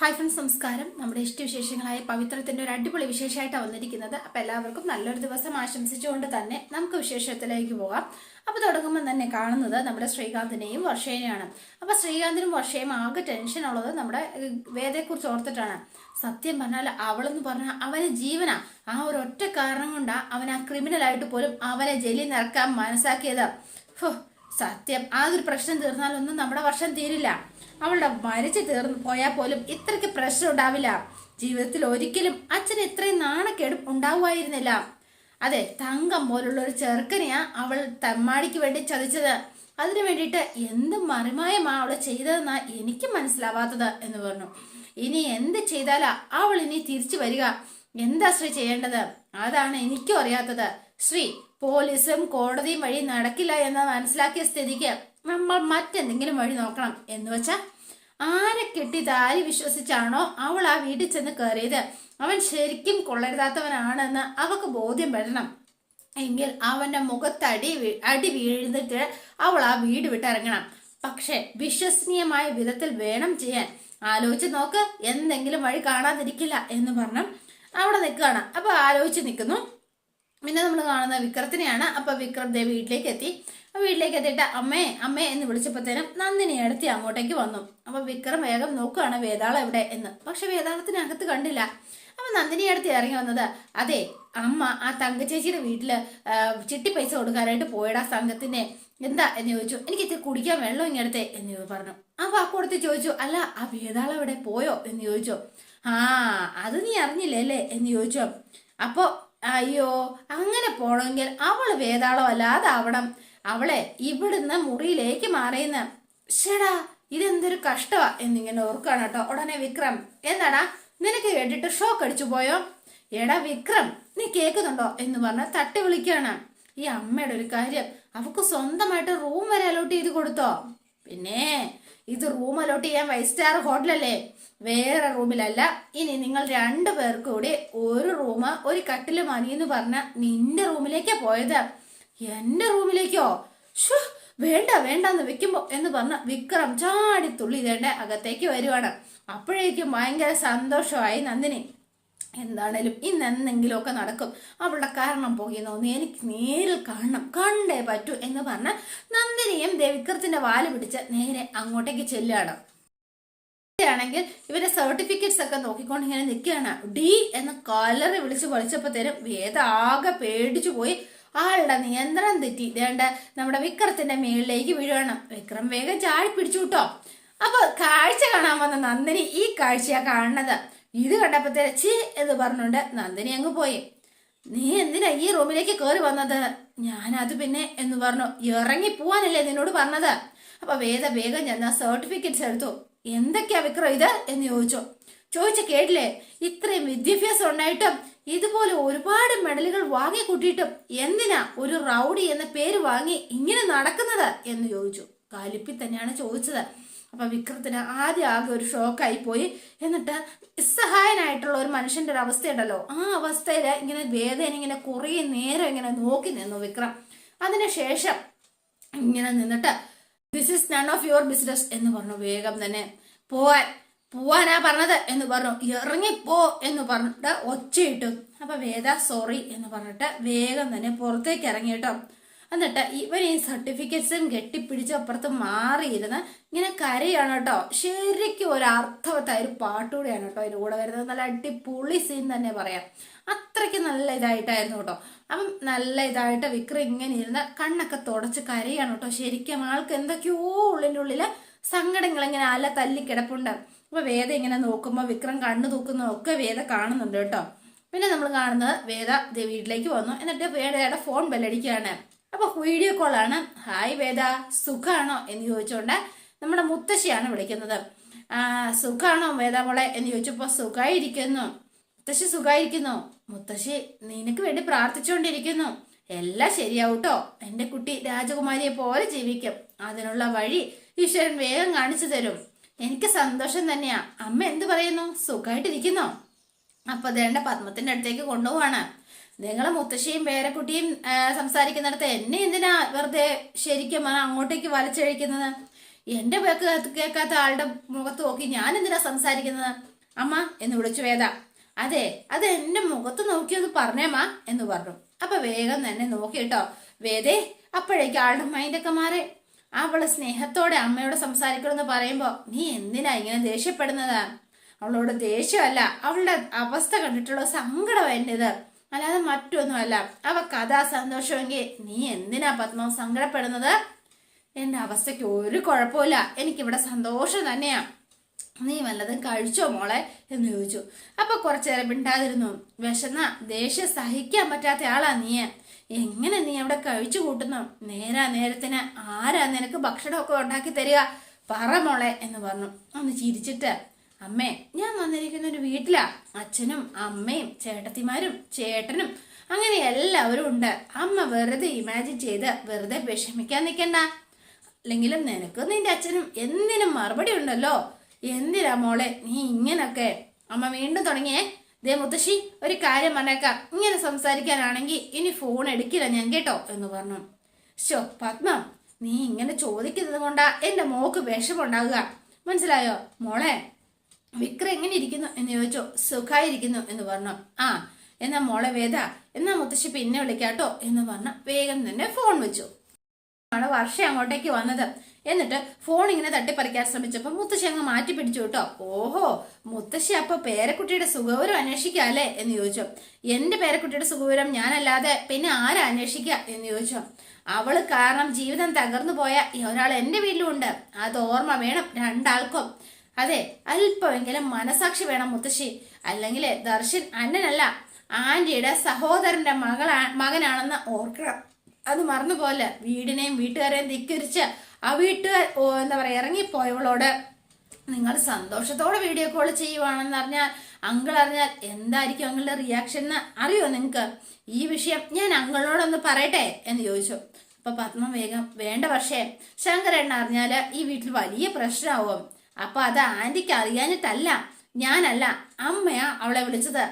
Hi friends നമസ്കാരം. നമ്മുടെ ഇഷ്ടവിശേഷങ്ങളായ പവിത്രത്തിന്റെ ഒരു അടിപൊളി വിശേഷമായിട്ടാണ് വന്നിരിക്കുന്നത്. അപ്പൊ എല്ലാവർക്കും നല്ലൊരു ദിവസം ആശംസിച്ചുകൊണ്ട് തന്നെ നമുക്ക് വിശേഷത്തിലേക്ക് പോകാം. അപ്പോൾ തുടങ്ങുമ്പോൾ തന്നെ കാണുന്നത് നമ്മുടെ ശ്രീകാന്തിനെയും വർഷേനെയാണ്. അപ്പോൾ ശ്രീകാന്തിനും വർഷയും ആകെ ടെൻഷൻ ഉള്ളത് നമ്മുടെ വേദയെക്കുറിച്ച് ഓർത്തിട്ടാണ്. സത്യം പറഞ്ഞാൽ അവളെന്ന് പറഞ്ഞാൽ അവന് ജീവനാ. ആ ഒരു ഒറ്റ കാരണം കൊണ്ടാ അവൻ ആ ക്രിമിനൽ ആയിട്ട് പോലും അവനെ ജയിലിൽ നിറക്കാൻ മനസ്സാക്കിയത്. സത്യം. ആ ഒരു പ്രശ്നം തീർന്നാലൊന്നും നമ്മുടെ വർഷം തീരില്ല. അവളുടെ മരിച്ചു തീർന്നു പോയാൽ പോലും ഇത്രയ്ക്ക് പ്രശ്നം ഉണ്ടാവില്ല. ജീവിതത്തിൽ ഒരിക്കലും അച്ഛന് ഇത്രയും നാണക്കേടും ഉണ്ടാവുമായിരുന്നില്ല. അതെ തങ്കം പോലുള്ള ഒരു ചെറുക്കനെയാ അവൾ തമ്മാടിക്ക് വേണ്ടി ചതിച്ചത്. അതിനു വേണ്ടിയിട്ട് എന്ത് മറിമായമാ അവൾ ചെയ്തതെന്നാ എനിക്ക് മനസ്സിലാവാത്തത് എന്ന് പറഞ്ഞു. ഇനി എന്ത് ചെയ്താലാ അവൾ ഇനി തിരിച്ചു വരിക? എന്താ ശ്രീ ചെയ്യേണ്ടത്? അതാണ് എനിക്കും അറിയാത്തത്. ശ്രീ പോലീസും കോടതിയും വഴി നടക്കില്ല എന്ന് മനസ്സിലാക്കിയ സ്ഥിതിക്ക് നമ്മൾ മറ്റെന്തെങ്കിലും വഴി നോക്കണം എന്ന് വെച്ചാൽ ആരെ കെട്ടി താരി വിശ്വസിച്ചാണോ അവൾ ആ വീട്ടിൽ ചെന്ന് കയറിയത്? അവൻ ശരിക്കും കൊള്ളരുതാത്തവനാണെന്ന് അവക്ക് ബോധ്യം വരണം. എങ്കിൽ അവന്റെ മുഖത്തടി അടി വീഴുന്നിട്ട് അവൾ ആ വീട് വിട്ടിറങ്ങണം. പക്ഷെ വിശ്വസനീയമായ വിധത്തിൽ വേണം ചെയ്യാൻ. ആലോചിച്ച് നോക്ക് എന്തെങ്കിലും വഴി കാണാതിരിക്കില്ല എന്ന് പറഞ്ഞു അവിടെ നിൽക്കുകയാണ്. അപ്പൊ ആലോചിച്ച് നിൽക്കുന്നു പിന്നെ നമ്മൾ കാണുന്ന വിക്രത്തിനെയാണ് അപ്പൊ വിക്രം ദേ വീട്ടിലേക്ക് എത്തി. വീട്ടിലേക്ക് എത്തിയിട്ട് അമ്മേ അമ്മേ എന്ന് വിളിച്ചപ്പോഴത്തേനും നന്ദിനി എടുത്തി അങ്ങോട്ടേക്ക് വന്നു. അപ്പൊ വിക്രം വേഗം നോക്കുകയാണ് വേതാളം എവിടെ എന്ന്. പക്ഷെ വേതാളത്തിനകത്ത് കണ്ടില്ല. അപ്പൊ നന്ദിനി അടുത്ത് ഇറങ്ങി വന്നത് അതെ അമ്മ ആ തങ്കച്ചേച്ചിയുടെ വീട്ടിൽ ചിട്ടി പൈസ കൊടുക്കാനായിട്ട് പോയടാ സംഘത്തിന്റെ എന്താ? എന്ന് ചോദിച്ചു. എനിക്ക് ഇത്തിരി കുടിക്കാൻ വെള്ളം ഇങ്ങടുത്തെ എന്ന് പറഞ്ഞു. ആ കൊടുത്ത് ചോദിച്ചു. അല്ല ആ വേതാളം എവിടെ പോയോ? എന്ന് ചോദിച്ചു. ആ അത് നീ അറിഞ്ഞില്ലേ അല്ലേ? എന്ന് ചോദിച്ചു. അപ്പോ അയ്യോ അങ്ങനെ പോണെങ്കിൽ അവൾ വേതാളം അല്ലാതാവണം അവളെ ഇവിടുന്ന് മുറിയിലേക്ക് മാറിയെന്ന്. ഷെടാ ഇതെന്തൊരു കഷ്ടമാ എന്നിങ്ങനെ ഓർക്കാണ് കേട്ടോ. ഉടനെ വിക്രം എന്താടാ നിനക്ക് കേട്ടിട്ട് ഷോക്ക് അടിച്ചു പോയോ? എടാ വിക്രം നീ കേൾക്കുന്നുണ്ടോ എന്ന് പറഞ്ഞ തട്ടി വിളിക്കാണ് ഈ അമ്മയുടെ ഒരു കാര്യം അവക്ക് സ്വന്തമായിട്ട് റൂം വരെ അലോട്ട് ചെയ്ത് കൊടുത്തോ? പിന്നെ ഇത് റൂം അലോട്ട് ചെയ്യാൻ ഫൈവ് സ്റ്റാർ ഹോട്ടലല്ലേ വേറെ റൂമിലല്ല ഇനി നിങ്ങൾ രണ്ടു പേർക്ക് ഒരു റൂം ഒരു കട്ടിൽ മതി എന്ന് പറഞ്ഞ നിന്റെ റൂമിലേക്കാ പോയത്. എന്റെ റൂമിലേക്കോ ഷോ വേണ്ട എന്ന് വെക്കുമ്പോ എന്ന് പറഞ്ഞ വിക്രം ചാടി തുള്ളി ഇതേണ്ട അകത്തേക്ക് വരുവാണ്. അപ്പോഴേക്കും ഭയങ്കര സന്തോഷമായി നന്ദിനി. എന്താണേലും ഇന്ന് എന്തെങ്കിലുമൊക്കെ നടക്കും. അവളുടെ കാരണം പോകുന്നോന്ന് എനിക്ക് നേരിൽ കാണണം. കണ്ടേ പറ്റൂ എന്ന് പറഞ്ഞ നന്ദിനിയും ദേ വിക്രത്തിന്റെ വാൽ പിടിച്ച് നേരെ അങ്ങോട്ടേക്ക് ചെല്ലുകയാണ്. ആണെങ്കിൽ ഇവരെ സർട്ടിഫിക്കറ്റ്സ് ഒക്കെ നോക്കിക്കൊണ്ട് ഇങ്ങനെ നിൽക്കുകയാണ്. ഡി എന്ന കലറി വിളിച്ച് വിളിച്ചപ്പോഴത്തേനും വേദ ആകെ പേടിച്ചു പോയി. ആളുടെ നിയന്ത്രണം തെറ്റി. ഇതേണ്ട നമ്മുടെ വിക്രത്തിന്റെ മേളിലേക്ക് വീഴുകയാണ്. വിക്രം വേഗം ചാടി പിടിച്ചു കിട്ടോ. അപ്പൊ കാഴ്ച കാണാൻ വന്ന നന്ദിനി ഈ കാഴ്ചയാണ് കാണുന്നത്. ഇത് കണ്ടപ്പോഴത്തെ ചി എന്ന് പറഞ്ഞുകൊണ്ട് നന്ദിനി അങ്ങ് പോയി. നീ എന്തിനാ ഈ റൂമിലേക്ക് കയറി വന്നത്? ഞാനത് പിന്നെ എന്ന് പറഞ്ഞു. ഇറങ്ങി പോവാനല്ലേ നിന്നോട് പറഞ്ഞത്? അപ്പൊ വേദ വേഗം ചെന്ന സർട്ടിഫിക്കറ്റ്സ് എടുത്തു. എന്തൊക്കെയാ വിക്രം ഇത്? എന്ന് ചോദിച്ചു. ചോദിച്ച കേട്ടില്ലേ? ഇത്രയും വിദ്യാഭ്യാസം ഉണ്ടായിട്ടും ഇതുപോലെ ഒരുപാട് മെഡലുകൾ വാങ്ങി കൂട്ടിയിട്ടും എന്തിനാ ഒരു റൗഡി എന്ന പേര് വാങ്ങി ഇങ്ങനെ നടക്കുന്നത്? എന്ന് ചോദിച്ചു. കാലിപ്പി തന്നെയാണ് ചോദിച്ചത്. അപ്പൊ വിക്രത്തിന് ആദ്യം ആകെ ഒരു ഷോക്കായി പോയി എന്നിട്ട് നിസ്സഹായനായിട്ടുള്ള ഒരു മനുഷ്യന്റെ ഒരു അവസ്ഥയുണ്ടല്ലോ. ആ അവസ്ഥയിൽ ഇങ്ങനെ വേദന ഇങ്ങനെ കുറേ നേരം ഇങ്ങനെ നോക്കി നിന്നു വിക്രം. അതിനുശേഷം ഇങ്ങനെ നിന്നിട്ട് this is none of your business എന്ന് പറഞ്ഞു വേഗം തന്നെ. പോവാൻ പോവാനാ പറഞ്ഞത് എന്ന് പറഞ്ഞു. ഇറങ്ങിപ്പോ എന്ന് പറഞ്ഞിട്ട് ഒച്ചയിട്ടു. അപ്പൊ വേദ സോറി എന്ന് പറഞ്ഞിട്ട് വേഗം തന്നെ പുറത്തേക്ക് ഇറങ്ങി കേട്ടോ. എന്നിട്ട് ഇവൻ ഈ സർട്ടിഫിക്കറ്റ്സും കെട്ടിപ്പിടിച്ച് അപ്പുറത്ത് മാറിയിരുന്ന് ഇങ്ങനെ കരയാണ് കേട്ടോ. ശരിക്കും ഒരു അർത്ഥവത്തായ ഒരു പാട്ടുകൂടെയാണ് കേട്ടോ അതിന്റെ കൂടെ വരുന്നത്. നല്ല അടിപൊളി സീൻ തന്നെ പറയാം. അത്രയ്ക്ക് നല്ല ഇതായിട്ടായിരുന്നു കേട്ടോ. അപ്പം നല്ല ഇതായിട്ട് വിക്രം ഇങ്ങനെ ഇരുന്ന് കണ്ണൊക്കെ തുടച്ച് കരയാണ് കേട്ടോ. ശരിക്കും ആൾക്ക് എന്തൊക്കെയോ ഉള്ളിന്റെ ഉള്ളിൽ സങ്കടങ്ങൾ ഇങ്ങനെ അല തല്ലിക്കിടപ്പുണ്ട് അപ്പോൾ അപ്പൊ വേദ ഇങ്ങനെ നോക്കുമ്പോൾ വിക്രം കണ്ണു തൂക്കുന്നതൊക്കെ വേദ കാണുന്നുണ്ട് കേട്ടോ. പിന്നെ നമ്മൾ കാണുന്നത് വേദ വീട്ടിലേക്ക് വന്നു. എന്നിട്ട് വേദയുടെ ഫോൺ ബെല്ലടിക്കുകയാണ് അപ്പൊ വീഡിയോ കോൾ ആണ്. ഹായ് വേദ. സുഖാണോ എന്ന് ചോദിച്ചുകൊണ്ട് നമ്മുടെ മുത്തശ്ശിയാണ് വിളിക്കുന്നത്. ആ സുഖാണോ വേദ മോളെ എന്ന് ചോദിച്ചപ്പോ സുഖായിരിക്കുന്നു. മുത്തശ്ശി സുഖായിരിക്കുന്നു. മുത്തശ്ശി നിനക്ക് വേണ്ടി പ്രാർത്ഥിച്ചുകൊണ്ടിരിക്കുന്നു എല്ലാം ശരിയാവട്ടോ? എന്റെ കുട്ടി രാജകുമാരിയെ പോലെ ജീവിക്കും. അതിനുള്ള വഴി ഈശ്വരൻ വേഗം കാണിച്ചു തരും. എനിക്ക് സന്തോഷം തന്നെയാ. അമ്മ എന്ത് പറയുന്നു? സുഖമായിട്ടിരിക്കുന്നോ അപ്പൊ ദേണ്ട പത്മത്തിന്റെ അടുത്തേക്ക് കൊണ്ടുപോവാണ്. നിങ്ങളെ മുത്തശ്ശിയും പേരക്കുട്ടിയും സംസാരിക്കുന്നിടത്ത് എന്നെ എന്തിനാ വെറുതെ ശരിക്കും അങ്ങോട്ടേക്ക് വലിച്ചഴിക്കുന്നത്? എന്റെ വേക്ക് കേൾക്കാത്ത ആളുടെ മുഖത്ത് നോക്കി ഞാൻ എന്തിനാ സംസാരിക്കുന്നത്? അമ്മ എന്ന് വിളിച്ചു വേദ. അതെ അത് എന്റെ മുഖത്ത് നോക്കിയൊന്ന് പറഞ്ഞേമാ എന്ന് പറഞ്ഞു. അപ്പൊ വേഗം തന്നെ നോക്കിട്ടോ വേദേ അപ്പോഴേക്ക് ആളുടെ മൈൻഡൊക്കെ മാറി അവൾ സ്നേഹത്തോടെ അമ്മയോട് സംസാരിക്കണമെന്ന് പറയുമ്പോ നീ എന്തിനാ ഇങ്ങനെ ദേഷ്യപ്പെടുന്നത്? അവളോട് ദേഷ്യമല്ല അവളുടെ അവസ്ഥ കണ്ടിട്ടുള്ള സങ്കടം എന്റേത്. അല്ലാതെ മറ്റൊന്നുമല്ല. അവ കഥാ സന്തോഷമെങ്കിൽ നീ എന്തിനാ പത്മം സങ്കടപ്പെടുന്നത്? എന്റെ അവസ്ഥയ്ക്ക് ഒരു കുഴപ്പമില്ല എനിക്കിവിടെ സന്തോഷം തന്നെയാ. നീ വല്ലതും കഴിച്ചോ മോളെ? എന്ന് ചോദിച്ചു. അപ്പൊ കുറച്ചേരം മിണ്ടാതിരുന്നു. വിശന്ന ദേഷ്യം സഹിക്കാൻ പറ്റാത്ത ആളാ നീ എങ്ങനെ നീ അവിടെ കഴിച്ചു കൂട്ടുന്നു? നേരാ നേരത്തിന് ആരാ നിനക്ക് ഭക്ഷണമൊക്കെ ഉണ്ടാക്കി തരിക? പറ മോളെ എന്ന് പറഞ്ഞു. ഒന്ന് ചിരിച്ചിട്ട് അമ്മേ ഞാൻ വന്നിരിക്കുന്ന ഒരു വീട്ടിലാ. അച്ഛനും അമ്മയും ചേട്ടത്തിമാരും ചേട്ടനും അങ്ങനെ എല്ലാവരും ഉണ്ട്. അമ്മ വെറുതെ ഇമാജിൻ ചെയ്ത് വെറുതെ വിഷമിക്കാൻ നിൽക്കണ്ട. അല്ലെങ്കിലും നിനക്ക് നിന്റെ അച്ഛനും എന്തിനും മറുപടി ഉണ്ടല്ലോ. എന്തിനാ മോളെ നീ ഇങ്ങനൊക്കെ? അമ്മ വീണ്ടും തുടങ്ങിയേ. ദേ മുത്തശ്ശി ഒരു കാര്യം പറഞ്ഞേക്കാം. ഇങ്ങനെ സംസാരിക്കാനാണെങ്കിൽ ഇനി ഫോൺ എടുക്കില്ല ഞാൻ കേട്ടോ എന്ന് പറഞ്ഞു. ശോ പത്മ നീ ഇങ്ങനെ ചോദിക്കുന്നത് കൊണ്ടാ എന്റെ മോക്ക് വിഷമുണ്ടാകുക മനസ്സിലായോ? മോളെ വിക്രം എങ്ങനെ ഇരിക്കുന്നു എന്ന് ചോദിച്ചോ? സുഖായിരിക്കുന്നു എന്ന് പറഞ്ഞു. ആ എന്നാ മോളെ വേദ എന്നാ മുത്തശ്ശി പിന്നെ വിളിക്കാട്ടോ എന്ന് പറഞ്ഞ വേഗം തന്നെ ഫോൺ വെച്ചു. ആണ് വർഷം അങ്ങോട്ടേക്ക് വന്നത്. എന്നിട്ട് ഫോൺ ഇങ്ങനെ തട്ടിപ്പറിക്കാൻ ശ്രമിച്ചപ്പോ മുത്തശ്ശി അങ്ങ് മാറ്റി പിടിച്ചു കേട്ടോ. ഓഹോ മുത്തശ്ശി അപ്പൊ പേരക്കുട്ടിയുടെ സുഖവിവരം അന്വേഷിക്കാല്ലേ എന്ന് ചോദിച്ചു. എന്റെ പേരക്കുട്ടിയുടെ സുഖവിവരം ഞാനല്ലാതെ പിന്നെ ആരാ അന്വേഷിക്കുക എന്ന് ചോദിച്ചു. അവൾ കാരണം ജീവിതം തകർന്നു പോയ ഒരാൾ എന്റെ വീട്ടിലുണ്ട്. അത് ഓർമ്മ വേണം രണ്ടാൾക്കും. അതെ അല്പമെങ്കിലും മനസാക്ഷി വേണം മുത്തശ്ശി. അല്ലെങ്കിൽ ദർശൻ അന്നനല്ല ആന്റിയുടെ സഹോദരന്റെ മകളാ മകനാണെന്ന് ഓർക്കണം. അത് മറന്നുപോലെ വീടിനെയും വീട്ടുകാരെയും ധിക്കരിച്ച് ആ വീട്ടുകാർ എന്താ പറയാ ഇറങ്ങിപ്പോയവളോട് നിങ്ങൾ സന്തോഷത്തോടെ വീഡിയോ കോൾ ചെയ്യുവാണെന്ന് അറിഞ്ഞാൽ അങ്കിൾ അറിഞ്ഞാൽ എന്തായിരിക്കും അങ്കിളുടെ റിയാക്ഷൻ എന്ന് അറിയോ നിങ്ങൾക്ക്? ഈ വിഷയം ഞാൻ അങ്കിളിനോടൊന്ന് പറയട്ടെ എന്ന് ചോദിച്ചു. അപ്പൊ പത്മ വേഗം വേണ്ട പക്ഷേ ശങ്കരണ്ണ അറിഞ്ഞാൽ ഈ വീട്ടിൽ വലിയ പ്രശ്നമാവും. അപ്പൊ അത് ആന്റിക്ക് അറിയാഞ്ഞിട്ടല്ല ഞാനല്ല അമ്മയാ അവളെ വിളിച്ചത്.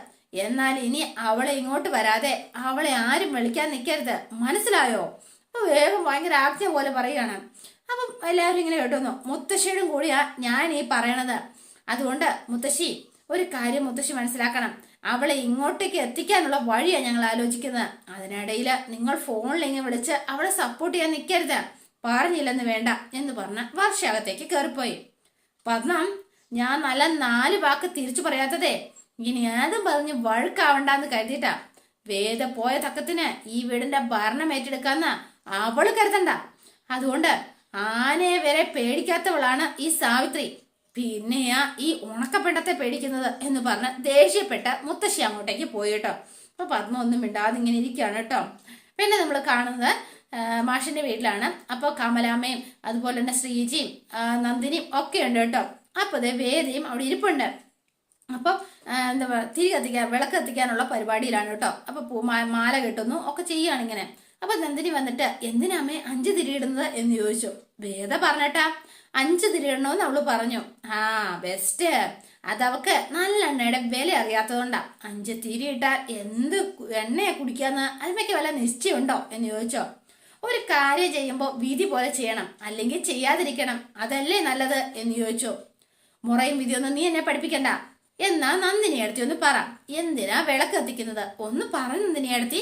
എന്നാൽ ഇനി അവളെ ഇങ്ങോട്ട് വരാതെ അവളെ ആരും വിളിക്കാൻ നിൽക്കരുത് മനസ്സിലായോ? അപ്പോൾ വേഗം ഭയങ്കര ആജ്ഞ പോലെ പറയുകയാണ് അപ്പം എല്ലാവരും ഇങ്ങനെ കേട്ടുന്നു. മുത്തശ്ശിയോടും കൂടിയാ ഞാൻ ഈ പറയണത്. അതുകൊണ്ട് മുത്തശ്ശി ഒരു കാര്യം മുത്തശ്ശി മനസ്സിലാക്കണം. അവളെ ഇങ്ങോട്ടേക്ക് എത്തിക്കാനുള്ള വഴിയാണ് ഞങ്ങൾ ആലോചിക്കുന്നത്. അതിനിടയിൽ നിങ്ങൾ ഫോണിൽ ഇങ്ങനെ വിളിച്ച് അവളെ സപ്പോർട്ട് ചെയ്യാൻ നിൽക്കരുത് പറഞ്ഞില്ലെന്ന് വേണ്ട എന്ന് പറഞ്ഞ് വർഷകത്തേക്ക് കയറിപ്പോയി. പത്മം ഞാൻ നല്ല നാല് വാക്ക് തിരിച്ചു പറയാത്തതേ. ഇനി അതും പറഞ്ഞ് വഴുക്കാവണ്ടെന്ന് കരുതിയിട്ടാ. വേദ പോയ തക്കത്തിന് ഈ വീടിന്റെ ഭരണം ഏറ്റെടുക്കാന്ന് അവൾ കരുതണ്ട. അതുകൊണ്ട് ആനയെ വരെ പേടിക്കാത്തവളാണ് ഈ സാവിത്രി. പിന്നെയാ ഈ ഉണക്കപ്പെണ്ടത്തെ പേടിക്കുന്നത് എന്ന് പറഞ്ഞ് ദേഷ്യപ്പെട്ട മുത്തശ്ശി അങ്ങോട്ടേക്ക് പോയി കേട്ടോ. അപ്പൊ പത്മ ഒന്നും മിണ്ടാതെ ഇങ്ങനെ ഇരിക്കുകയാണ് കേട്ടോ. പിന്നെ നമ്മൾ കാണുന്നത് മാഷിന്റെ വീട്ടിലാണ്. അപ്പോൾ കമലാമ്മയും അതുപോലെ തന്നെ ശ്രീജിയും നന്ദിനിയും ഒക്കെ ഉണ്ട് കേട്ടോ. അപ്പോൾ ദേ വേദിയും അവിടെ ഇരിപ്പുണ്ട്. അപ്പോൾ എന്താ തിരി കത്തിക്കാൻ വിളക്ക് കത്തിക്കാനുള്ള പരിപാടിയിലാണ് കേട്ടോ. അപ്പോൾ പൂ മാല കെട്ടുന്നു ഒക്കെ ചെയ്യുകയാണ് ഇങ്ങനെ. അപ്പൊ നന്ദിനി വന്നിട്ട് എന്തിനാമേ അഞ്ച് തിരിയിടുന്നത് എന്ന് ചോദിച്ചു. വേദ പറഞ്ഞട്ടാ അഞ്ച് തിരിയിടണമെന്ന് അവൾ പറഞ്ഞു. ആ ബെസ്റ്റ് അതവക്ക് നല്ല എണ്ണയുടെ വില അറിയാത്തതുകൊണ്ടാ. അഞ്ച് തിരിയിട്ടാൽ എന്ത് എണ്ണയെ കുടിക്കാന്ന്? അതിനൊക്കെ വല്ല നിശ്ചയമുണ്ടോ? എന്ന് ചോദിച്ചോ. ഒരു കാര്യം ചെയ്യുമ്പോൾ വിധി പോലെ ചെയ്യണം അല്ലെങ്കിൽ ചെയ്യാതിരിക്കണം. അതല്ലേ നല്ലത് എന്ന് ചോദിച്ചു. മുറയും വിധിയൊന്നും നീ എന്നെ പഠിപ്പിക്കണ്ട. എന്നാ നന്ദിനി അടുത്തി ഒന്ന് പറ. എന്തിനാ വിളക്ക് കത്തിക്കുന്നത്? ഒന്ന് പറ നന്ദിനി അടുത്തി.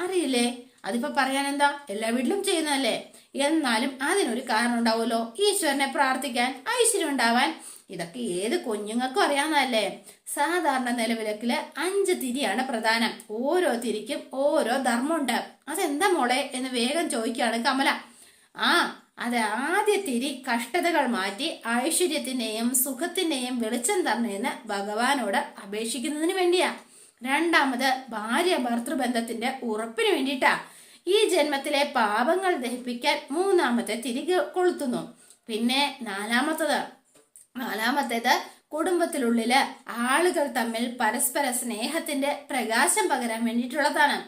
അറിയില്ലേ? അതിപ്പോ പറയാൻ എന്താ എല്ലാ വീട്ടിലും ചെയ്യുന്നതല്ലേ? എന്നാലും അതിനൊരു കാരണം ഉണ്ടാവുമല്ലോ ഈശ്വരനെ പ്രാർത്ഥിക്കാൻ ഐശ്വര്യം ഉണ്ടാവാൻ ഇതൊക്കെ ഏത് കുഞ്ഞുങ്ങൾക്കും അറിയാവുന്നതല്ലേ. സാധാരണ നിലവിലക്കിൽ അഞ്ച് തിരിയാണ് പ്രധാനം. ഓരോ തിരിക്കും ഓരോ ധർമ്മമുണ്ട്. അതെന്താ മോളെ എന്ന് വേഗം ചോദിക്കുകയാണ് കമല. ആ അത് ആദ്യ തിരി കഷ്ടതകൾ മാറ്റി ഐശ്വര്യത്തിന്റെയും സുഖത്തിന്റെയും വെളിച്ചം തരണമെന്ന് ഭഗവാനോട് അപേക്ഷിക്കുന്നതിന് വേണ്ടിയാ. രണ്ടാമത് ഭാര്യ ഭർത്തൃബന്ധത്തിന്റെ ഉറപ്പിന് വേണ്ടിയിട്ടാ. ഈ ജന്മത്തിലെ പാപങ്ങൾ ദഹിപ്പിക്കാൻ മൂന്നാമത്തെ തിരികെ കൊളുത്തുന്നു. പിന്നെ നാലാമത്തത് നാലാമത്തേത് കുടുംബത്തിലുള്ളിൽ ആളുകൾ തമ്മിൽ പരസ്പര സ്നേഹത്തിന്റെ പ്രകാശം പകരാൻ വേണ്ടിയിട്ടുള്ളതാണ്.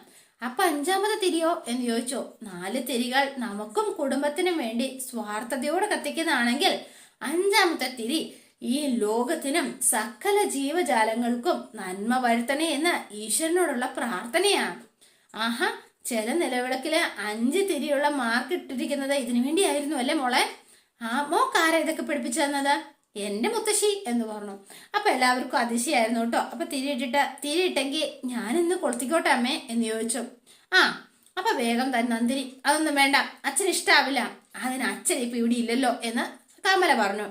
അപ്പൊ അഞ്ചാമത് തിരിയോ എന്ന് ചോദിച്ചു. നാല് തിരികൾ നമുക്കും കുടുംബത്തിനും വേണ്ടി സ്വാർത്ഥതയോടെ കത്തിക്കുന്നതാണെങ്കിൽ അഞ്ചാമത്തെ തിരി ഈ ലോകത്തിനും സകല ജീവജാലങ്ങൾക്കും നന്മ വരുത്തണേ എന്ന് ഈശ്വരനോടുള്ള പ്രാർത്ഥനയാണ്. ആഹാ ചില നിലവിളക്കിലെ അഞ്ച് തിരിയുള്ള മാർക്ക് ഇട്ടിരിക്കുന്നത് ഇതിനു വേണ്ടിയായിരുന്നു അല്ലേ മോളെ? ആ മോക്കാരാ ഇതൊക്കെ പഠിപ്പിച്ചു തന്നത്? എന്റെ മുത്തശ്ശി എന്ന് പറഞ്ഞു. അപ്പൊ എല്ലാവർക്കും അതിശയായിരുന്നു കേട്ടോ. അപ്പൊ തിരിയിട്ടിട്ട് തിരിയിട്ടെങ്കിൽ ഇന്ന് കൊളുത്തിക്കോട്ടെ അമ്മേ എന്ന് ചോദിച്ചു. ആ അപ്പൊ വേഗം തന്നെ നന്ദിനി അതൊന്നും വേണ്ട അച്ഛൻ ഇഷ്ടാവില്ല. അതിന് അച്ഛൻ ഇപ്പൊ ഇവിടെ ഇല്ലല്ലോ എന്ന് കമല പറഞ്ഞു.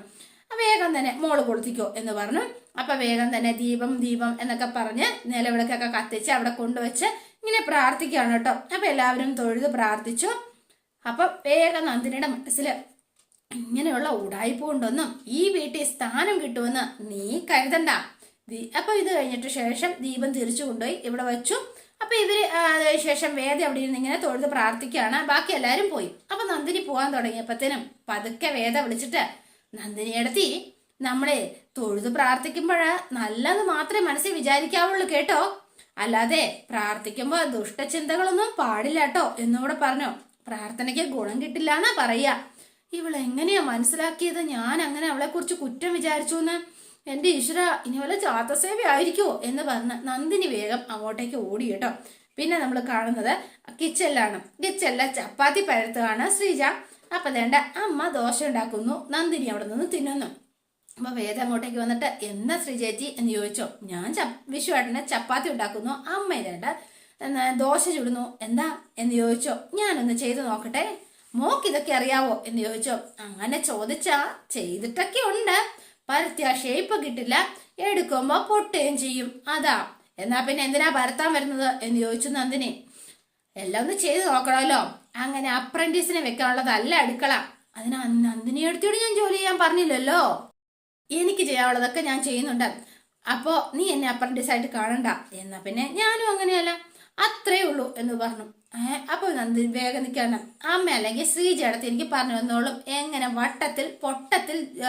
വേഗം തന്നെ മോൾ കൊളുത്തിക്കോ എന്ന് പറഞ്ഞു. അപ്പൊ വേഗം തന്നെ ദീപം ദീപം എന്നൊക്കെ പറഞ്ഞ് നിലവിളക്കൊക്കെ കത്തിച്ച് അവിടെ കൊണ്ടുവച്ച് ഇങ്ങനെ പ്രാർത്ഥിക്കുകയാണ് കേട്ടോ. അപ്പൊ എല്ലാവരും തൊഴുത് പ്രാർത്ഥിച്ചു. അപ്പൊ വേഗം നന്ദിനിയുടെ മനസ്സിൽ ഇങ്ങനെയുള്ള ഉടായ്പ കൊണ്ടൊന്നും ഈ വീട്ടിൽ സ്ഥാനം കിട്ടുമെന്ന് നീ കരുതണ്ട. അപ്പൊ ഇത് കഴിഞ്ഞിട്ട് ശേഷം ദീപം തിരിച്ചു കൊണ്ടുപോയി ഇവിടെ വെച്ചു. അപ്പൊ ഇവർ ശേഷം വേദ അവിടെ ഇരുന്ന് ഇങ്ങനെ തൊഴുത് പ്രാർത്ഥിക്കുകയാണ്. ബാക്കി എല്ലാവരും പോയി. അപ്പൊ നന്ദിനി പോകാൻ തുടങ്ങിയപ്പത്തേനും പതുക്കെ വേദ വിളിച്ചിട്ട് നന്ദിനി എടുത്തി നമ്മളെ തൊഴുത് പ്രാർത്ഥിക്കുമ്പോഴ നല്ലത് മാത്രമേ മനസ്സിൽ വിചാരിക്കാവുള്ളൂ കേട്ടോ. അല്ലാതെ പ്രാർത്ഥിക്കുമ്പോൾ ദുഷ്ടചിന്തകളൊന്നും പാടില്ല കേട്ടോ എന്നിവിടെ പറഞ്ഞു. പ്രാർത്ഥനയ്ക്ക് ഗുണം കിട്ടില്ല എന്നാ പറയാ. ഇവൾ എങ്ങനെയാ മനസ്സിലാക്കിയത്? ഞാൻ അങ്ങനെ അവളെ കുറിച്ച് കുറ്റം വിചാരിച്ചു എന്ന് എന്റെ ഈശ്വര ഇനി വല്ല ചാത്തസേവ ആയിരിക്കുമോ എന്ന് പറഞ്ഞ് നന്ദിനി വേഗം അങ്ങോട്ടേക്ക് ഓടി കേട്ടോ. പിന്നെ നമ്മൾ കാണുന്നത് കിച്ചണിലാണ്. കിച്ചണിലെ ചപ്പാത്തി പരത്തുകയാണ് ശ്രീജ. അപ്പൊ വേണ്ട അമ്മ ദോശ ഉണ്ടാക്കുന്നു. നന്ദിനി അവിടെ നിന്ന് തിന്നുന്നു. അപ്പൊ വേദ അങ്ങോട്ടേക്ക് വന്നിട്ട് എന്താ ശ്രീചേച്ചി എന്ന് ചോദിച്ചോ. ഞാൻ വിഷുവേട്ടനെ ചപ്പാത്തി ഉണ്ടാക്കുന്നു അമ്മ ഇതേട്ട എന്നാ ദോശ ചുടുന്നു എന്താ? എന്ന് ചോദിച്ചോ. ഞാനൊന്ന് ചെയ്തു നോക്കട്ടെ മോക്ക് ഇതൊക്കെ അറിയാവോ? എന്ന് ചോദിച്ചോ. അങ്ങനെ ചോദിച്ചാ ചെയ്തിട്ടൊക്കെ ഉണ്ട് പരത്തിയ ഷേപ്പ് കിട്ടില്ല എടുക്കുമ്പോ പൊട്ടുകയും ചെയ്യും അതാ. എന്നാ പിന്നെ എന്തിനാ പരത്താൻ വരുന്നത്? എന്ന് ചോദിച്ചു നന്ദിനി. എല്ലാം ഒന്ന് ചെയ്ത് നോക്കണമല്ലോ അങ്ങനെ അപ്രന്റീസിനെ വെക്കാനുള്ളതല്ല അടുക്കള. അതിനാ നന്ദിനി എടുത്തോട് ഞാൻ ജോലി ചെയ്യാൻ പറഞ്ഞില്ലല്ലോ? എനിക്ക് ചെയ്യാവുള്ളതൊക്കെ ഞാൻ ചെയ്യുന്നുണ്ട്. അപ്പോ നീ എന്നെ അപ്രന്റീസ് ആയിട്ട് കാണണ്ട. എന്നാ പിന്നെ ഞാനും അങ്ങനെയല്ല. അത്രേ ഉള്ളൂ എന്ന് പറഞ്ഞു. ഏഹ് അപ്പൊ നന്ദി വേഗം നിൽക്കണം. അമ്മ അല്ലെങ്കിൽ ശ്രീജടത്ത് എനിക്ക് പറഞ്ഞു വന്നോളും. എങ്ങനെ വട്ടത്തിൽ പൊട്ടത്തിൽ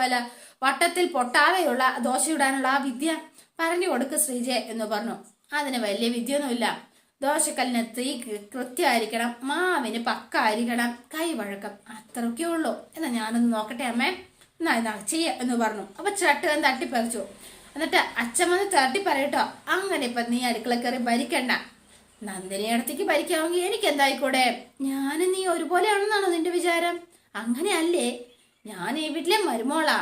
അല്ല വട്ടത്തിൽ പൊട്ടാതെയുള്ള ദോശ ഇടാനുള്ള ആ വിദ്യ പറഞ്ഞു കൊടുക്ക് ശ്രീജയ എന്ന് പറഞ്ഞു. അതിന് വലിയ വിദ്യയൊന്നുമില്ല. ദോശക്കല്ലിന് തീ കൃത്യമായിരിക്കണം മാവിന് പക്ക ആയിരിക്കണം കൈവഴക്കം അത്രയൊക്കെ ഉള്ളൂ. എന്നാ ഞാനൊന്ന് നോക്കട്ടെ അമ്മേ. എന്നാ ചെയ്യ എന്ന് പറഞ്ഞു. അപ്പൊ ചട്ടുകൻ തട്ടിപ്പറിച്ചു എന്നിട്ട് അച്ഛൻ വന്ന് തട്ടി പറയട്ടോ അങ്ങനെ ഇപ്പൊ നീ അടുക്കള കയറി ഭരിക്കണ്ട. നന്ദിനി അടുത്തേക്ക് ഭരിക്കാമെങ്കിൽ എനിക്ക് എന്തായിക്കൂടെ ഞാനും നീ ഒരുപോലെയാണെന്നാണോ നിന്റെ വിചാരം? അങ്ങനെയല്ലേ? ഞാൻ ഈ വീട്ടിലെ മരുമോളാ.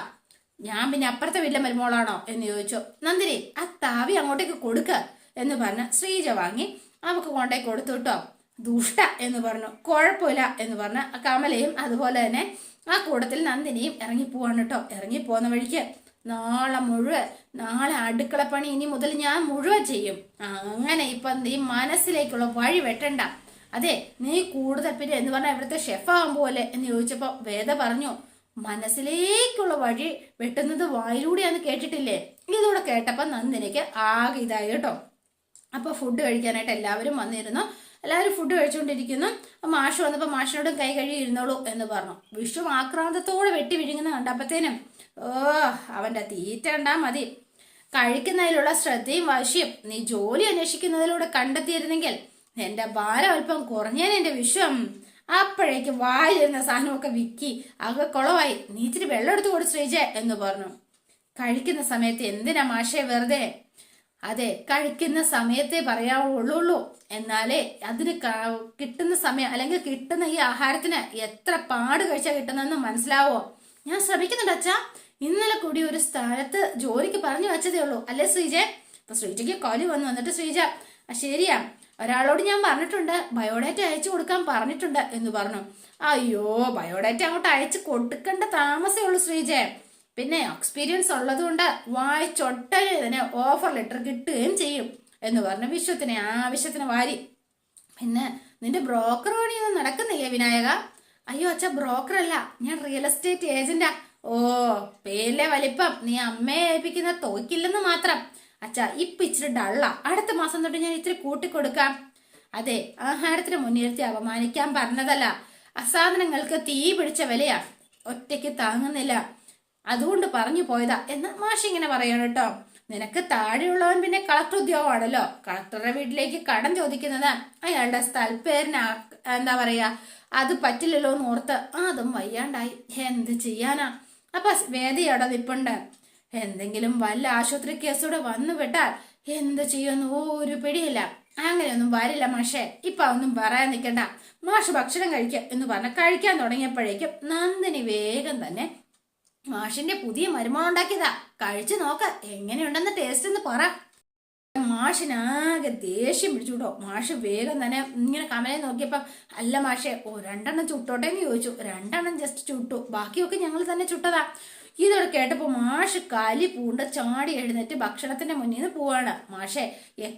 ഞാൻ പിന്നെ അപ്പുറത്തെ വീട്ടിലെ മരുമോളാണോ? എന്ന് ചോദിച്ചു. നന്ദിനി ആ താവി അങ്ങോട്ടേക്ക് കൊടുക്ക എന്ന് പറഞ്ഞ് ശ്രീജ വാങ്ങി അവക്ക് കൊണ്ടേ കൊടുത്തു കേട്ടോ. ദുഷ്ട എന്ന് പറഞ്ഞു കുഴപ്പമില്ല എന്ന് പറഞ്ഞ് കമലയും അതുപോലെ തന്നെ ആ കൂടത്തിൽ നന്ദിനിയും ഇറങ്ങിപ്പോവാണ് കേട്ടോ. ഇറങ്ങി പോകുന്ന വഴിക്ക് നാളെ മുഴുവൻ നാളെ അടുക്കളപ്പണി ഇനി മുതൽ ഞാൻ മുഴുവൻ ചെയ്യും. അങ്ങനെ ഇപ്പൊ നീ മനസ്സിലേക്കുള്ള വഴി വെട്ടണ്ട. അതെ നീ കൂടുതൽ പിന്നെ എന്ന് പറഞ്ഞാൽ ഇവിടുത്തെ ഷെഫാകാൻ പോലെ എന്ന് ചോദിച്ചപ്പോ വേദ പറഞ്ഞു മനസ്സിലേക്കുള്ള വഴി വെട്ടുന്നത് വായിലൂടെയാന്ന് കേട്ടിട്ടില്ലേ? ഇതൂടെ കേട്ടപ്പോ നന്ദിനിക്ക് ആകെ ഇതായി കേട്ടോ. അപ്പൊ ഫുഡ് കഴിക്കാനായിട്ട് എല്ലാവരും വന്നിരുന്നു. എല്ലാവരും ഫുഡ് കഴിച്ചുകൊണ്ടിരിക്കുന്നു അപ്പൊ മാഷ് വന്നപ്പോൾ മാഷിനോടും കൈ കഴുകി ഇരുന്നോളൂ എന്ന് പറഞ്ഞു. വിഷു ആക്രാന്തത്തോടെ വെട്ടി വിഴുങ്ങുന്ന കണ്ടപ്പത്തേനും ഓ അവന്റെ തീറ്റ കണ്ടാ മതി. കഴിക്കുന്നതിലുള്ള ശ്രദ്ധയും വാശിയും നീ ജോലി അന്വേഷിക്കുന്നതിലൂടെ കണ്ടെത്തിയിരുന്നെങ്കിൽ എന്റെ ഭാരം അല്പം കുറഞ്ഞേനെ എന്റെ വിഷം അപ്പോഴേക്ക് വായിലിരുന്ന സാധനമൊക്കെ വിക്കി ആകെ കുളമായി. നീ ഇച്ചിരി വെള്ളം എടുത്തു കൊടു ശ്രീജ എന്ന് പറഞ്ഞു. കഴിക്കുന്ന സമയത്ത് എന്തിനാ മാഷേ വെറുതെ അതെ കഴിക്കുന്ന സമയത്തെ പറയാവുള്ളൂ. എന്നാലേ അതിന് കിട്ടുന്ന സമയം അല്ലെങ്കിൽ കിട്ടുന്ന ഈ ആഹാരത്തിന് എത്ര പാട് കഴിച്ചാൽ കിട്ടുന്നതെന്ന് മനസ്സിലാവോ? ഞാൻ ശ്രമിക്കുന്നുണ്ട് അച്ഛാ. ഇന്നലെ കൂടി ഒരു സ്ഥലത്ത് ജോലിക്ക് പറഞ്ഞു വെച്ചതേ ഉള്ളൂ. അല്ലേ ശ്രീജ? അപ്പൊ ശ്രീജയ്ക്ക് കൊലി വന്നു. വന്നിട്ട് ശ്രീജ "ആ, ശരിയാ. ഒരാളോട് ഞാൻ പറഞ്ഞിട്ടുണ്ട്. ബയോഡേറ്റ അയച്ചു കൊടുക്കാൻ പറഞ്ഞിട്ടുണ്ട് എന്ന് പറഞ്ഞു. അയ്യോ ബയോഡേറ്റ അങ്ങോട്ട് അയച്ചു കൊടുക്കേണ്ട താമസേ ഉള്ളൂ ശ്രീജെ. പിന്നെ എക്സ്പീരിയൻസ് ഉള്ളതുകൊണ്ട് വായിച്ചൊട്ടനെ ഇതിന് ഓഫർ ലെറ്റർ കിട്ടുകയും ചെയ്യും എന്ന് പറഞ്ഞ വിശ്വത്തിന് ആവശ്യത്തിന് വാരി. പിന്നെ നിന്റെ ബ്രോക്കർ പണിയൊന്നും നടക്കുന്നില്ലേ വിനായക? അയ്യോ അച്ഛ ബ്രോക്കർ അല്ല. ഞാൻ റിയൽ എസ്റ്റേറ്റ് ഏജന്റാ ഓ പേരിലെ വലിപ്പം. നീ അമ്മയെ ഏൽപ്പിക്കുന്ന തോക്കില്ലെന്ന് മാത്രം. അച്ഛ ഇപ്പൊ ഇച്ചിരി ഡള്ള അടുത്ത മാസം തൊട്ട് ഞാൻ ഇത്തിരി കൂട്ടിക്കൊടുക്കാം. അതെ ആഹാരത്തിന് മുൻനിർത്തി അപമാനിക്കാൻ പറഞ്ഞതല്ല. അസാധനങ്ങൾക്ക് തീ പിടിച്ച വിലയാ. ഒറ്റയ്ക്ക് താങ്ങുന്നില്ല. അതുകൊണ്ട് പറഞ്ഞു പോയതാ എന്ന് മാഷ് ഇങ്ങനെ പറയണം കേട്ടോ. നിനക്ക് താഴെയുള്ളവൻ പിന്നെ കളക്ടർ ഉദ്യോഗമാണല്ലോ. കളക്ടറുടെ വീട്ടിലേക്ക് കടം ചോദിക്കുന്നത് അയാളുടെ സ്ഥലപ്പേരിന് എന്താ പറയാ അത് പറ്റില്ലല്ലോ എന്ന് ഓർത്ത് അതും വയ്യാണ്ടായി. എന്ത് ചെയ്യാനാ? അപ്പൊ വേദയോടെ നിപ്പുണ്ട്. എന്തെങ്കിലും വല്ല ആശുപത്രി കേസോടെ വന്നു വിട്ടാൽ എന്ത് ചെയ്യുമെന്ന് ഒരു പിടിയില്ല. അങ്ങനെയൊന്നും വരില്ല മാഷെ. ഇപ്പൊ ഒന്നും പറയാൻ നിൽക്കണ്ട മാഷ് ഭക്ഷണം കഴിക്കുക എന്ന് പറഞ്ഞ് കഴിക്കാൻ തുടങ്ങിയപ്പോഴേക്കും നന്ദിനി വേഗം തന്നെ മാഷിന്റെ പുതിയ മരുമോൾ ഉണ്ടാക്കിയതാ. കഴിച്ചു നോക്ക എങ്ങനെയുണ്ടെന്ന് ടേസ്റ്റ് എന്ന് പറ. മാഷിനാകെ ദേഷ്യം പിടിച്ചു കേട്ടോ മാഷ് വേഗം തന്നെ ഇങ്ങനെ കമലെ നോക്കിയപ്പം അല്ല മാഷെ ഓ രണ്ടെണ്ണം ചുട്ടോട്ടെ എന്ന് ചോദിച്ചു. രണ്ടെണ്ണം ജസ്റ്റ് ചുട്ടു. ബാക്കിയൊക്കെ ഞങ്ങൾ തന്നെ ചുട്ടതാ. ഇതോടെ കേട്ടപ്പോൾ മാഷ് കലി പൂണ്ട ചാടി എഴുന്നേറ്റ് ഭക്ഷണത്തിന്റെ മുന്നിൽ നിന്ന് പോവാണ്. മാഷെ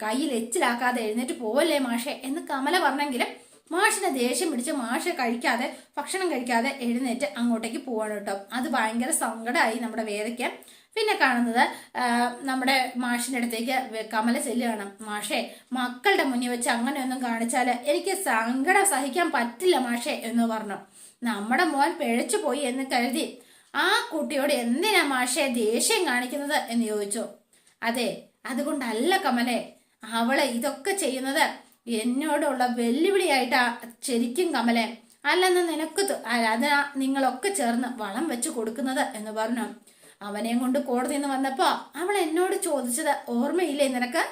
കയ്യിൽ എച്ചിലാക്കാതെ എഴുന്നേറ്റ് പോവല്ലേ മാഷെ എന്ന് കമല പറഞ്ഞെങ്കിലും മാഷിനെ ദേഷ്യം പിടിച്ച് മാഷ് കഴിക്കാതെ ഭക്ഷണം കഴിക്കാതെ എഴുന്നേറ്റ് അങ്ങോട്ടേക്ക് പോവാണ് കേട്ടോ. അത് ഭയങ്കര സങ്കടമായി നമ്മുടെ വേദയ്ക്ക്. പിന്നെ കാണുന്നത് നമ്മുടെ മാഷിന്റെ അടുത്തേക്ക് കമല ചെല്ലുകയാണ്. മാഷേ മക്കളുടെ മുന്നിൽ വെച്ച് അങ്ങനെയൊന്നും കാണിച്ചാൽ എനിക്ക് സങ്കടം സഹിക്കാൻ പറ്റില്ല മാഷേ എന്ന് പറഞ്ഞു. നമ്മുടെ മോൻ പിഴച്ചു പോയി എന്ന് കരുതി. ആ കുട്ടിയോട് എന്തിനാ മാഷെ ദേഷ്യം കാണിക്കുന്നത്? എന്ന് ചോദിച്ചു. അതെ അതുകൊണ്ടല്ല കമലെ അവൾ ഇതൊക്കെ ചെയ്യുന്നത് എന്നോടുള്ള വെല്ലുവിളിയായിട്ടാ ശരിക്കും കമലെ. അല്ലെന്ന് നിനക്ക് അതിനാ അത് നിങ്ങളൊക്കെ ചേർന്ന് വളം വെച്ച് കൊടുക്കുന്നത് എന്ന് പറഞ്ഞു. അവനെയും കൊണ്ട് കോടതിയിൽ നിന്ന് വന്നപ്പോ അവൾ എന്നോട് ചോദിച്ചത് ഓർമ്മയില്ലേ നിനക്ക്?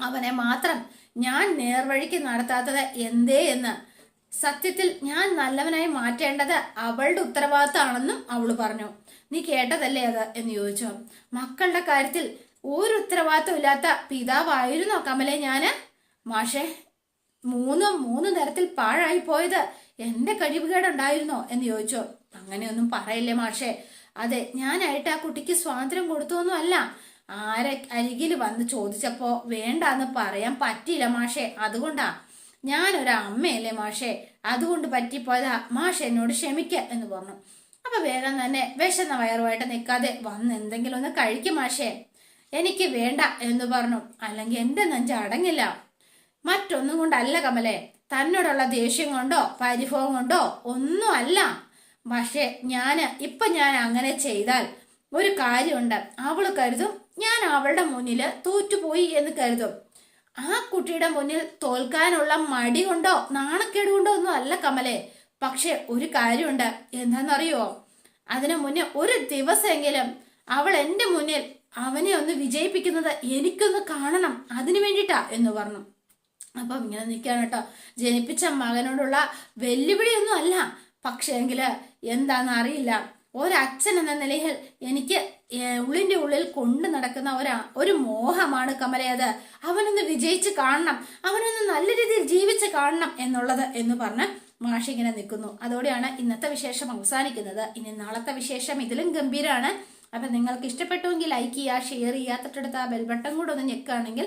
അവനെ മാത്രം ഞാൻ നേർവഴിക്ക് നടത്താത്തത് എന്തേ എന്ന്. സത്യത്തിൽ ഞാൻ നല്ലവനായി മാറ്റേണ്ടത് അവളുടെ ഉത്തരവാദിത്തമാണെന്നും അവൾ പറഞ്ഞു. നീ കേട്ടതല്ലേ അത്? എന്ന് ചോദിച്ചു. മക്കളുടെ കാര്യത്തിൽ ഒരു ഉത്തരവാദിത്തം ഇല്ലാത്ത പിതാവായിരുന്നോ കമലെ ഞാൻ? മാഷെ മൂന്നും മൂന്ന് തരത്തിൽ പാഴായി പോയത് എന്റെ കഴിവുകേടുണ്ടായിരുന്നോ എന്ന് ചോദിച്ചോ. അങ്ങനെയൊന്നും പറയില്ലേ മാഷെ. അതെ ഞാനായിട്ട് ആ കുട്ടിക്ക് സ്വാതന്ത്ര്യം കൊടുത്തൊന്നും അല്ല ആരെ അരികിൽ വന്ന് ചോദിച്ചപ്പോ വേണ്ടാന്ന് പറയാൻ പറ്റിയില്ല മാഷെ. അതുകൊണ്ടാ. ഞാനൊരു അമ്മയല്ലേ മാഷെ. അതുകൊണ്ട് പറ്റിപ്പോയതാ. മാഷെ എന്നോട് ക്ഷമിക്ക എന്ന് പറഞ്ഞു. അപ്പൊ വേഗം തന്നെ വിശന്ന വയറുമായിട്ട് നിൽക്കാതെ വന്ന് എന്തെങ്കിലും ഒന്ന് കഴിക്കും മാഷെ. എനിക്ക് വേണ്ട എന്ന് പറഞ്ഞു. അല്ലെങ്കിൽ എന്റെ നെഞ്ച് അടങ്ങില്ല. മറ്റൊന്നും കൊണ്ടല്ല കമലെ. തന്നോടുള്ള ദേഷ്യം കൊണ്ടോ പരിഭവം കൊണ്ടോ ഒന്നും അല്ല പക്ഷെ ഞാൻ ഇപ്പൊ ഞാൻ അങ്ങനെ ചെയ്താൽ ഒരു കാര്യമുണ്ട്. അവൾ കരുതും ഞാൻ അവളുടെ മുന്നിൽ തോറ്റുപോയി എന്ന് കരുതും. ആ കുട്ടിയുടെ മുന്നിൽ തോൽക്കാനുള്ള മടി കൊണ്ടോ നാണക്കേട് കൊണ്ടോ ഒന്നും അല്ല കമലെ. പക്ഷെ ഒരു കാര്യമുണ്ട്. എന്താണെന്നറിയോ അതിനു മുന്നേ ഒരു ദിവസമെങ്കിലും അവൾ എന്റെ മുന്നിൽ അവനെ ഒന്ന് വിജയിപ്പിക്കുന്നത് എനിക്കൊന്ന് കാണണം. അതിനു വേണ്ടിയിട്ടാ എന്ന് പറഞ്ഞു. അപ്പം ഇങ്ങനെ നിൽക്കുകയാണ് കേട്ടോ. ജനിപ്പിച്ച മകനോടുള്ള വെല്ലുവിളിയൊന്നും അല്ല. പക്ഷേങ്കിൽ എന്താണെന്ന് അറിയില്ല. ഒരച്ഛൻ എന്ന നിലയിൽ എനിക്ക് ഉള്ളിന്റെ ഉള്ളിൽ കൊണ്ടു നടക്കുന്ന ഒരു ഒരു മോഹമാണ് കമലയത് അവനൊന്ന് വിജയിച്ച് കാണണം. അവനൊന്ന് നല്ല രീതിയിൽ ജീവിച്ച് കാണണം എന്നുള്ളത് എന്ന് പറഞ്ഞ് മാഷി ഇങ്ങനെ നിൽക്കുന്നു. അതോടെയാണ് ഇന്നത്തെ വിശേഷം അവസാനിക്കുന്നത്. ഇനി നാളത്തെ വിശേഷം ഇതിലും ഗംഭീരമാണ് അപ്പം നിങ്ങൾക്ക് ഇഷ്ടപ്പെട്ടുവെങ്കിൽ ലൈക്ക് ചെയ്യുക ഷെയർ ചെയ്യുക തൊട്ടടുത്ത ആ ബെൽ ബട്ടൺ കൂടെ ഒന്ന് ഞെക്കുകയാണെങ്കിൽ